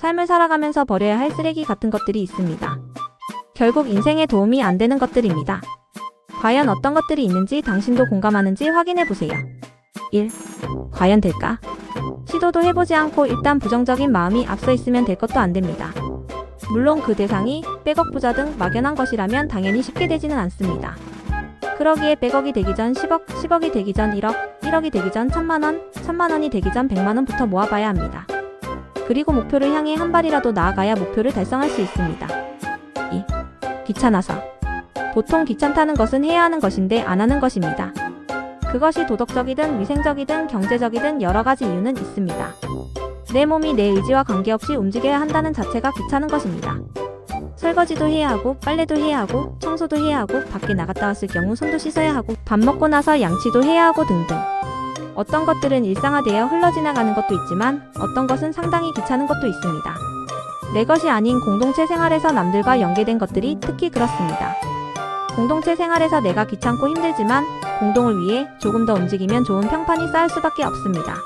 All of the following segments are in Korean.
삶을 살아가면서 버려야 할 쓰레기 같은 것들이 있습니다. 결국 인생에 도움이 안 되는 것들입니다. 과연 어떤 것들이 있는지 당신도 공감하는지 확인해 보세요. 1. 과연 될까? 시도도 해보지 않고 일단 부정적인 마음이 앞서 있으면 될 것도 안 됩니다. 물론 그 대상이 백억 부자 등 막연한 것이라면 당연히 쉽게 되지는 않습니다. 그러기에 100억이 되기 전 10억, 10억이 되기 전 1억, 1억이 되기 전 1000만원, 1000만원이 되기 전 100만원부터 모아봐야 합니다. 그리고 목표를 향해 한 발이라도 나아가야 목표를 달성할 수 있습니다. 2. 귀찮아서. 보통 귀찮다는 것은 해야 하는 것인데 안 하는 것입니다. 그것이 도덕적이든 위생적이든 경제적이든 여러 가지 이유는 있습니다. 내 몸이 내 의지와 관계없이 움직여야 한다는 자체가 귀찮은 것입니다. 설거지도 해야 하고 빨래도 해야 하고 청소도 해야 하고 밖에 나갔다 왔을 경우 손도 씻어야 하고 밥 먹고 나서 양치도 해야 하고 등등. 어떤 것들은 일상화되어 흘러 지나가는 것도 있지만 어떤 것은 상당히 귀찮은 것도 있습니다. 내 것이 아닌 공동체 생활에서 남들과 연계된 것들이 특히 그렇습니다. 공동체 생활에서 내가 귀찮고 힘들지만 공동을 위해 조금 더 움직이면 좋은 평판이 쌓일 수밖에 없습니다.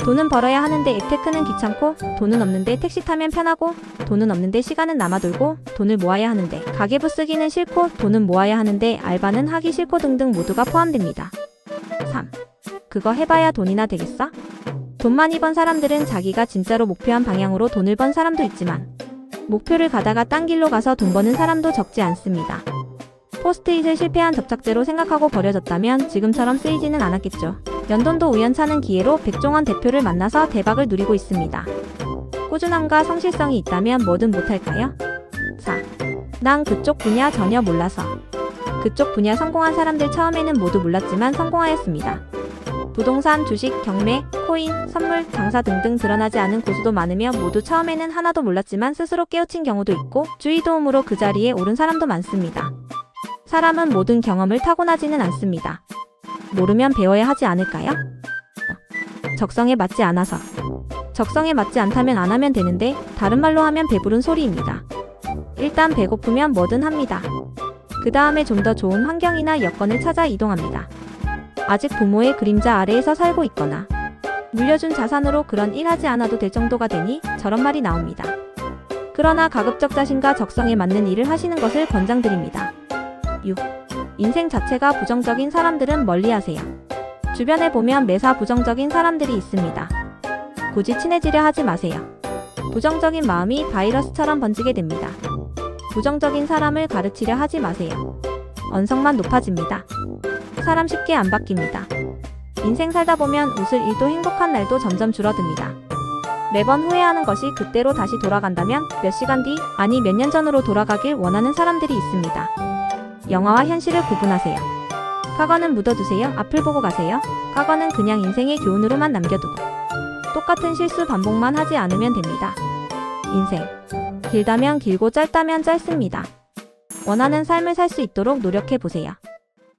돈은 벌어야 하는데 앱테크는 귀찮고 돈은 없는데 택시 타면 편하고 돈은 없는데 시간은 남아돌고 돈을 모아야 하는데 가계부 쓰기는 싫고 돈은 모아야 하는데 알바는 하기 싫고 등등 모두가 포함됩니다. 3. 그거 해봐야 돈이나 되겠어? 돈 많이 번 사람들은 자기가 진짜로 목표한 방향으로 돈을 번 사람도 있지만 목표를 가다가 딴 길로 가서 돈 버는 사람도 적지 않습니다. 포스트잇을 실패한 접착제로 생각하고 버려졌다면 지금처럼 쓰이지는 않았겠죠. 연돈도 우연찮은 기회로 백종원 대표를 만나서 대박을 누리고 있습니다. 꾸준함과 성실성이 있다면 뭐든 못할까요? 4. 난 그쪽 분야 전혀 몰라서. 그쪽 분야 성공한 사람들 처음에는 모두 몰랐지만 성공하였습니다. 부동산, 주식, 경매, 코인, 선물, 장사 등등 드러나지 않은 고수도 많으며 모두 처음에는 하나도 몰랐지만 스스로 깨우친 경우도 있고 주의 도움으로 그 자리에 오른 사람도 많습니다. 사람은 모든 경험을 타고나지는 않습니다. 모르면 배워야 하지 않을까요? 적성에 맞지 않아서. 적성에 맞지 않다면 안 하면 되는데 다른 말로 하면 배부른 소리입니다. 일단 배고프면 뭐든 합니다. 그 다음에 좀 더 좋은 환경이나 여건을 찾아 이동합니다. 아직 부모의 그림자 아래에서 살고 있거나 물려준 자산으로 그런 일 하지 않아도 될 정도가 되니 저런 말이 나옵니다. 그러나 가급적 자신과 적성에 맞는 일을 하시는 것을 권장드립니다. 6. 인생 자체가 부정적인 사람들은 멀리 하세요. 주변에 보면 매사 부정적인 사람들이 있습니다. 굳이 친해지려 하지 마세요. 부정적인 마음이 바이러스처럼 번지게 됩니다. 부정적인 사람을 가르치려 하지 마세요. 언성만 높아집니다. 사람 쉽게 안 바뀝니다. 인생 살다 보면 웃을 일도 행복한 날도 점점 줄어듭니다. 매번 후회하는 것이 그때로 다시 돌아간다면 몇 시간 뒤, 아니 몇 년 전으로 돌아가길 원하는 사람들이 있습니다. 영화와 현실을 구분하세요. 과거는 묻어두세요. 앞을 보고 가세요. 과거는 그냥 인생의 교훈으로만 남겨두고 똑같은 실수 반복만 하지 않으면 됩니다. 인생 길다면 길고 짧다면 짧습니다. 원하는 삶을 살 수 있도록 노력해 보세요.